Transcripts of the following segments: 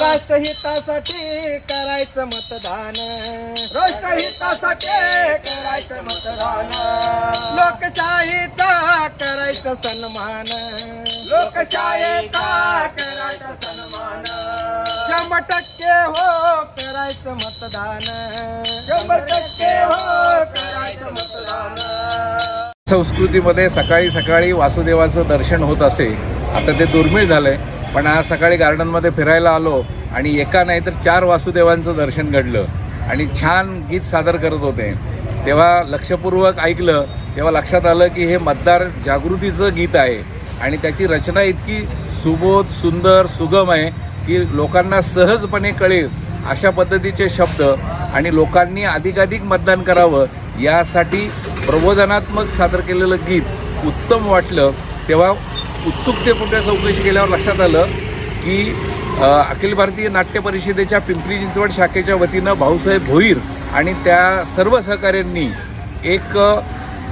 राष्ट्रहितासाठी करायचं मतदान. राष्ट्रहितासाठी करायचं मतदान. लोकशाहीचा करायचं सन्मान. लोकशाहीचा करायचा सन्मान. शंभर टक्के हो करायचं मतदान. शंभर टक्के हो करायचं मतदान. संस्कृतीमध्ये सकाळी सकाळी वासुदेवाचं दर्शन होत असे. आता ते दुर्मिळ झालंय. पण आज सकाळी गार्डनमध्ये फिरायला आलो आणि एका नाही तर चार वासुदेवांचं दर्शन घडलं आणि छान गीत सादर करत होते. तेव्हा लक्षपूर्वक ऐकलं तेव्हा लक्षात आलं की हे मतदार जागृतीचं गीत आहे आणि त्याची रचना इतकी सुबोध सुंदर सुगम आहे की लोकांना सहजपणे कळेल अशा पद्धतीचे शब्द आणि लोकांनी अधिकाधिक मतदान करावं यासाठी प्रबोधनात्मक सादर केलेलं गीत उत्तम वाटलं. तेव्हा उत्सुकतेपुढे चौकशी केल्यावर लक्षात आलं की अखिल भारतीय नाट्य परिषदेच्या पिंपरी चिंचवड शाखेच्या वतीनं भाऊसाहेब भोईर आणि त्या सर्व सहकाऱ्यांनी एक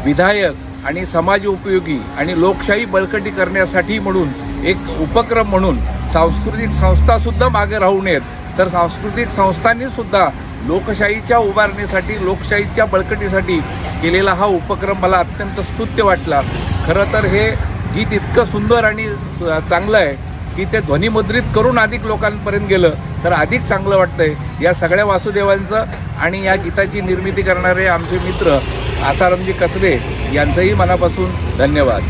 विधायक आणि समाज उपयोगी आणि लोकशाही बळकटी करण्यासाठी म्हणून एक उपक्रम म्हणून सांस्कृतिक संस्थासुद्धा मागे राहू नयेत. तर सांस्कृतिक संस्थांनीसुद्धा लोकशाहीच्या उभारणीसाठी लोकशाहीच्या बळकटीसाठी केलेला हा उपक्रम मला अत्यंत स्तुत्य वाटला. खरं तर हे गीत इतकं सुंदर आणि चांगलं आहे की ते ध्वनिमुद्रित करून अधिक लोकांपर्यंत गेलं तर अधिक चांगलं वाटतंय. या सगळ्या वासुदेवांचं आणि या गीताची निर्मिती करणारे आमचे मित्र आसारामजी कसरे यांचंही मनापासून धन्यवाद.